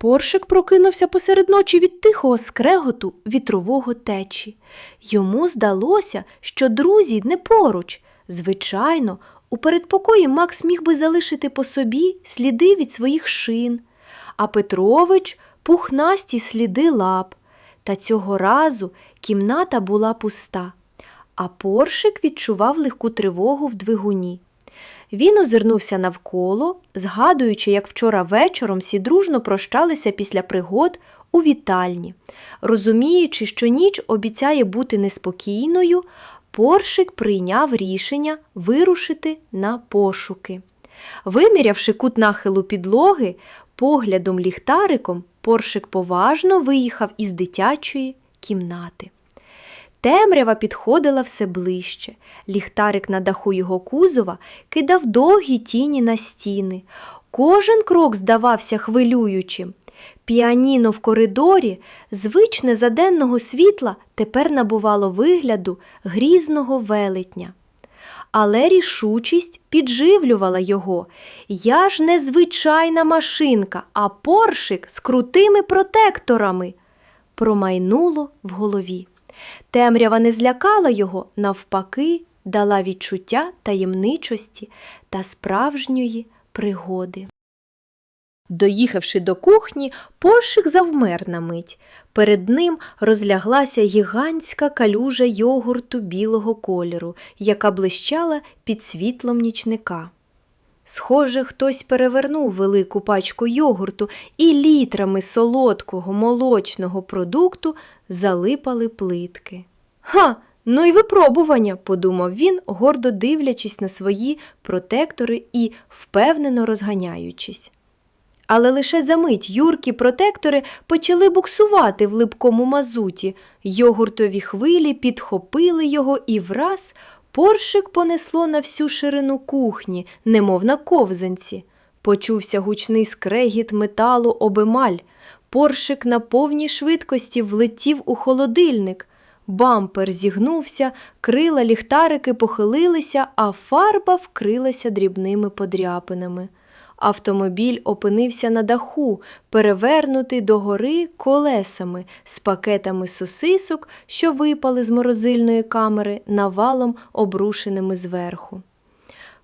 Поршик прокинувся посеред ночі від тихого скреготу вітрового течі. Йому здалося, що друзі не поруч. Звичайно, у передпокої Макс міг би залишити по собі сліди від своїх шин, а Петрович пухнасті сліди лап. Та цього разу кімната була пуста, а поршик відчував легку тривогу в двигуні. Він озирнувся навколо, згадуючи, як вчора вечором всі дружно прощалися після пригод у вітальні. Розуміючи, що ніч обіцяє бути неспокійною, Поршик прийняв рішення вирушити на пошуки. Вимірявши кут нахилу підлоги, поглядом ліхтариком, Поршик поважно виїхав із дитячої кімнати. Темрява підходила все ближче. Ліхтарик на даху його кузова кидав довгі тіні на стіни. Кожен крок здавався хвилюючим. Піаніно в коридорі, звичне за денного світла, тепер набувало вигляду грізного велетня. Але рішучість підживлювала його. Я ж не звичайна машинка, а поршик з крутими протекторами. Промайнуло в голові. Темрява не злякала його, навпаки, дала відчуття таємничості та справжньої пригоди. Доїхавши до кухні, поршик завмер на мить. Перед ним розляглася гігантська калюжа йогурту білого кольору, яка блищала під світлом нічника. Схоже, хтось перевернув велику пачку йогурту і літрами солодкого молочного продукту залипали плитки. Ха, ну й випробування, подумав він, гордо дивлячись на свої протектори і впевнено розганяючись. Але лише за мить юркі протектори почали буксувати в липкому мазуті, йогуртові хвилі підхопили його і враз поршик понесло на всю ширину кухні, немов на ковзанці. Почувся гучний скрегіт металу обемаль. Поршик на повній швидкості влетів у холодильник. Бампер зігнувся, крила ліхтарики похилилися, а фарба вкрилася дрібними подряпинами. Автомобіль опинився на даху, перевернутий догори колесами з пакетами сосисок, що випали з морозильної камери, навалом обрушеними зверху.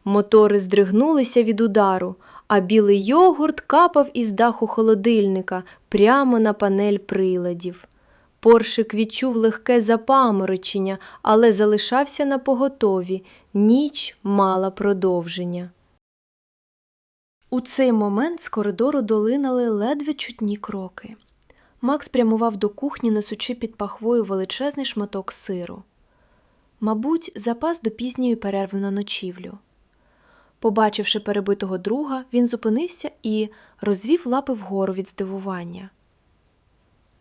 Мотори здригнулися від удару, а білий йогурт капав із даху холодильника прямо на панель приладів. Поршик відчув легке запаморочення, але залишався на поготові. Ніч мала продовження. У цей момент з коридору долинали ледве чутні кроки. Макс прямував до кухні, несучи під пахвою величезний шматок сиру. Мабуть, запас до пізньої перерви на ночівлю. Побачивши перебитого друга, він зупинився і розвів лапи вгору від здивування.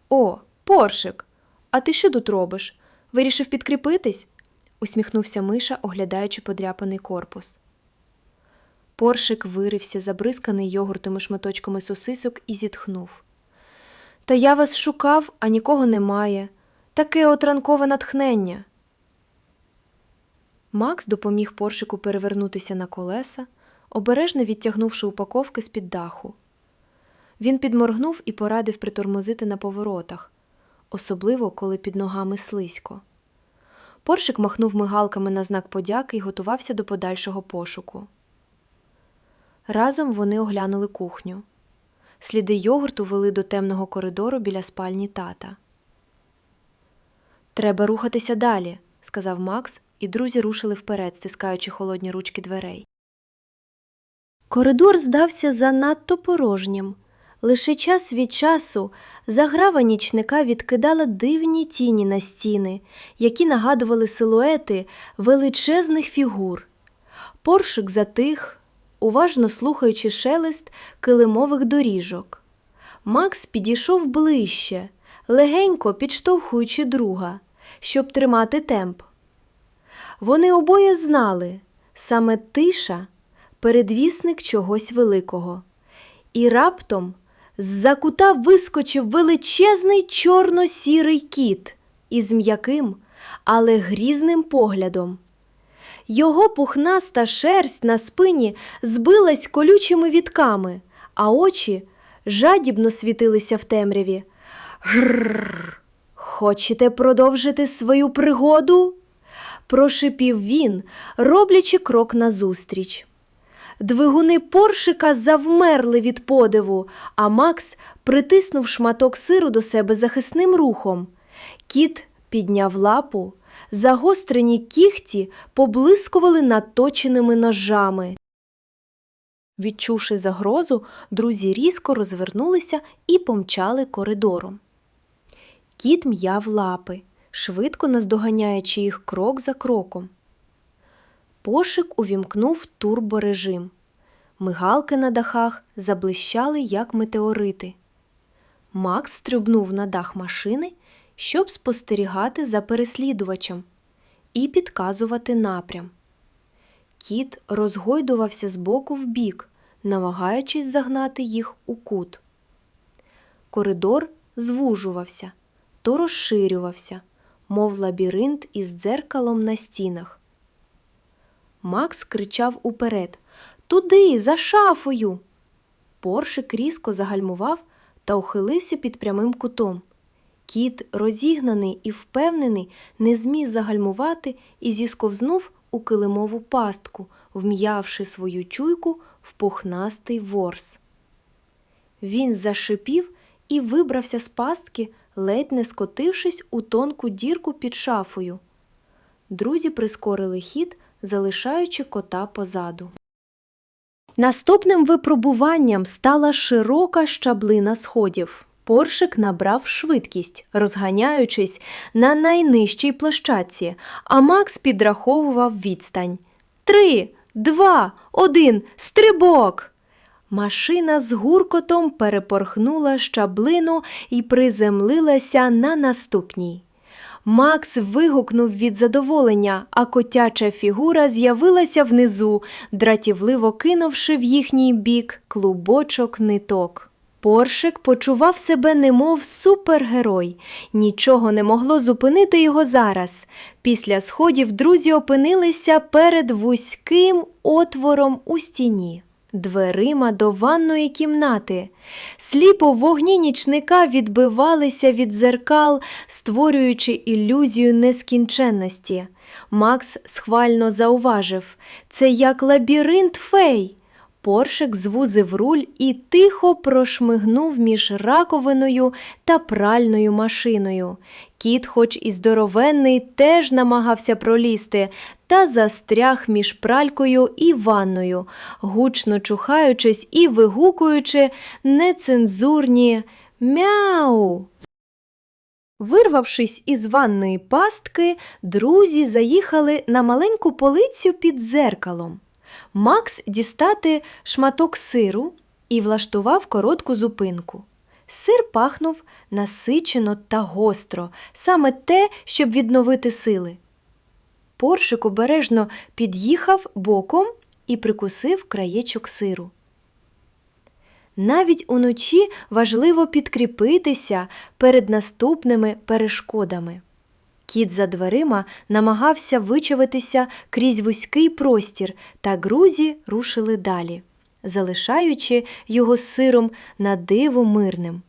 О, поршик! А ти що тут робиш? Вирішив підкріпитись? усміхнувся Миша, оглядаючи подряпаний корпус. Поршик вирився, забризканий йогуртами шматочками сосисок, і зітхнув. Та я вас шукав, а нікого немає. Таке от ранкове натхнення. Макс допоміг поршику перевернутися на колеса, обережно відтягнувши упаковки з під даху. Він підморгнув і порадив притормозити на поворотах, особливо коли під ногами слизько. Поршик махнув мигалками на знак подяки і готувався до подальшого пошуку. Разом вони оглянули кухню. Сліди йогурту вели до темного коридору біля спальні тата. Треба рухатися далі, сказав Макс, і друзі рушили вперед, стискаючи холодні ручки дверей. Коридор здався занадто порожнім. Лише час від часу заграва нічника відкидала дивні тіні на стіни, які нагадували силуети величезних фігур. Поршик затих, уважно слухаючи шелест килимових доріжок. Макс підійшов ближче, легенько підштовхуючи друга, щоб тримати темп. Вони обоє знали саме тиша передвісник чогось великого. І раптом з-за кута вискочив величезний чорно-сірий кіт із м'яким, але грізним поглядом. Його пухнаста шерсть на спині збилась колючими вітками, а очі жадібно світилися в темряві. Грррр. Хочете продовжити свою пригоду? прошипів він, роблячи крок назустріч. Двигуни поршика завмерли від подиву, а Макс притиснув шматок сиру до себе захисним рухом. Кіт підняв лапу, загострені кігті поблискували наточеними ножами. Відчувши загрозу, друзі різко розвернулися і помчали коридором. Кіт м'яв лапи, швидко наздоганяючи їх крок за кроком. Пошик увімкнув турборежим. Мигалки на дахах заблищали, як метеорити. Макс стрибнув на дах машини, щоб спостерігати за переслідувачем і підказувати напрям. Кіт розгойдувався з боку в бік, намагаючись загнати їх у кут. Коридор звужувався, то розширювався, мов лабіринт із дзеркалом на стінах. Макс кричав уперед Туди, за шафою. Поршик різко загальмував та ухилився під прямим кутом. Кіт, розігнаний і впевнений, не зміг загальмувати і зісковзнув у килимову пастку, вм'явши свою чуйку в пухнастий ворс. Він зашипів і вибрався з пастки, ледь не скотившись у тонку дірку під шафою. Друзі прискорили хід, залишаючи кота позаду. Наступним випробуванням стала широка щаблина сходів. Поршик набрав швидкість, розганяючись на найнижчій площадці, а Макс підраховував відстань. Три, два, один, стрибок! Машина з гуркотом перепорхнула щаблину і приземлилася на наступній. Макс вигукнув від задоволення, а котяча фігура з'явилася внизу, дратівливо кинувши в їхній бік клубочок ниток. Поршик почував себе немов супергерой. Нічого не могло зупинити його зараз. Після сходів друзі опинилися перед вузьким отвором у стіні, дверима до ванної кімнати. Сліпо вогні нічника відбивалися від зеркал, створюючи ілюзію нескінченності. Макс схвально зауважив це як лабіринт фей. Поршик звузив руль і тихо прошмигнув між раковиною та пральною машиною. Кіт, хоч і здоровенний, теж намагався пролізти та застряг між пралькою і ванною, гучно чухаючись і вигукуючи нецензурні мяу. Вирвавшись із ванної пастки, друзі заїхали на маленьку полицю під зеркалом. Макс дістати шматок сиру і влаштував коротку зупинку. Сир пахнув насичено та гостро, саме те, щоб відновити сили. Поршик обережно під'їхав боком і прикусив краєчок сиру. Навіть уночі важливо підкріпитися перед наступними перешкодами. Кіт за дверима намагався вичавитися крізь вузький простір, та грузі рушили далі, залишаючи його сиром на диво мирним.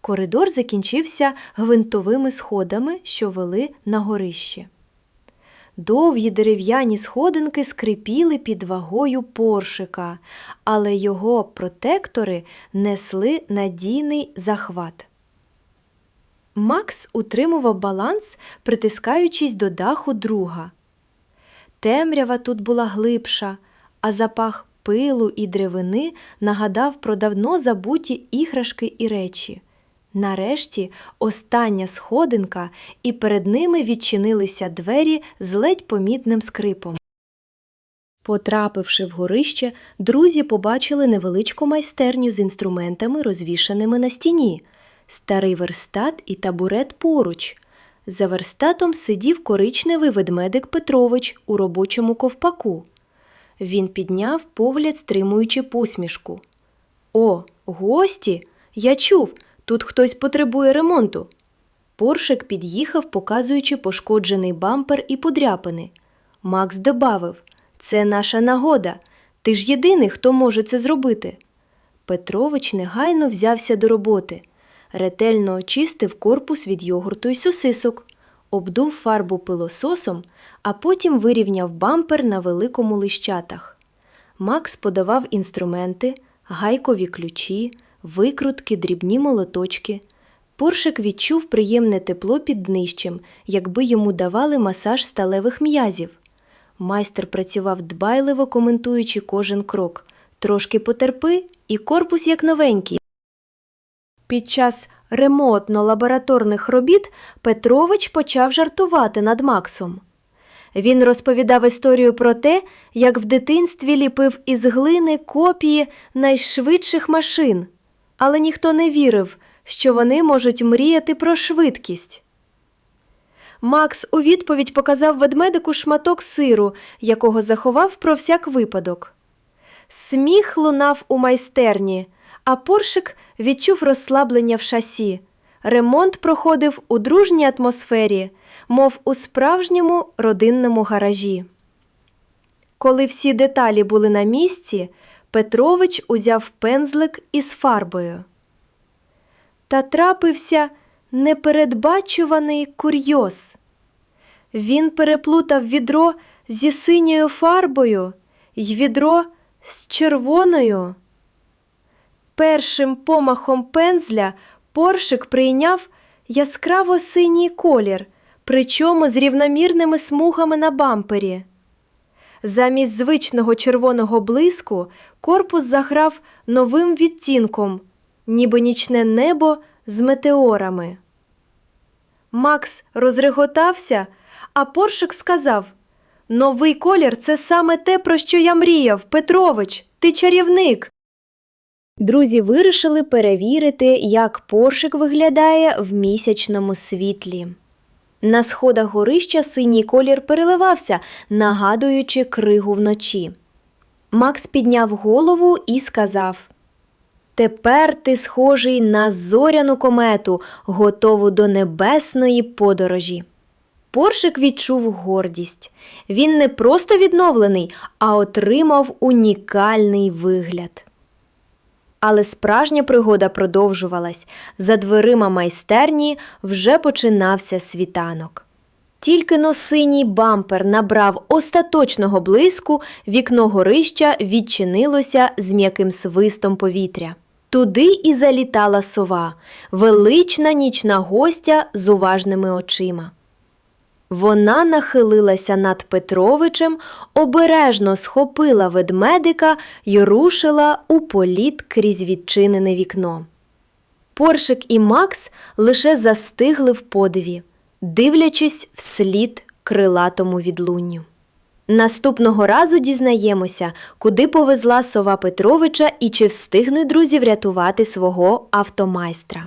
Коридор закінчився гвинтовими сходами, що вели на горище. Довгі дерев'яні сходинки скрипіли під вагою поршика, але його протектори несли надійний захват. Макс утримував баланс, притискаючись до даху друга. Темрява тут була глибша, а запах пилу і деревини нагадав про давно забуті іграшки і речі. Нарешті остання сходинка, і перед ними відчинилися двері з ледь помітним скрипом. Потрапивши в горище, друзі побачили невеличку майстерню з інструментами, розвішаними на стіні, старий верстат і табурет поруч. За верстатом сидів коричневий ведмедик Петрович у робочому ковпаку. Він підняв погляд, стримуючи посмішку. О, гості! Я чув, тут хтось потребує ремонту. Поршик під'їхав, показуючи пошкоджений бампер і подряпини. Макс добавив це наша нагода. Ти ж єдиний, хто може це зробити. Петрович негайно взявся до роботи, ретельно очистив корпус від йогурту й сосисок, обдув фарбу пилососом, а потім вирівняв бампер на великому лищатах. Макс подавав інструменти, гайкові ключі, викрутки, дрібні молоточки. Поршик відчув приємне тепло під днищем, якби йому давали масаж сталевих м'язів. Майстер працював дбайливо, коментуючи кожен крок. Трошки потерпи, і корпус як новенький. Під час ремонтно-лабораторних робіт Петрович почав жартувати над Максом. Він розповідав історію про те, як в дитинстві ліпив із глини копії найшвидших машин, але ніхто не вірив, що вони можуть мріяти про швидкість. Макс у відповідь показав ведмедику шматок сиру, якого заховав про всяк випадок. Сміх лунав у майстерні, а поршик відчув розслаблення в шасі. Ремонт проходив у дружній атмосфері, мов у справжньому родинному гаражі. Коли всі деталі були на місці, Петрович узяв пензлик із фарбою. Та трапився непередбачуваний курйоз. Він переплутав відро зі синьою фарбою й відро з червоною. Першим помахом пензля поршик прийняв яскраво синій колір, причому з рівномірними смугами на бампері. Замість звичного червоного блиску корпус заграв новим відтінком, ніби нічне небо з метеорами. Макс розреготався, а поршик сказав: Новий колір це саме те, про що я мріяв. Петрович, ти чарівник. Друзі вирішили перевірити, як поршик виглядає в місячному світлі. На сходах горища синій колір переливався, нагадуючи кригу вночі. Макс підняв голову і сказав: Тепер ти схожий на зоряну комету, готову до небесної подорожі. Поршик відчув гордість. Він не просто відновлений, а отримав унікальний вигляд. Але справжня пригода продовжувалась. За дверима майстерні вже починався світанок. Тільки но синій бампер набрав остаточного блиску, вікно горища відчинилося з м'яким свистом повітря. Туди і залітала сова, велична нічна гостя з уважними очима. Вона нахилилася над Петровичем, обережно схопила ведмедика й рушила у політ крізь відчинене вікно. Поршик і Макс лише застигли в подиві, дивлячись вслід крилатому відлунню. Наступного разу дізнаємося, куди повезла сова Петровича і чи встигнуть друзі врятувати свого автомайстра.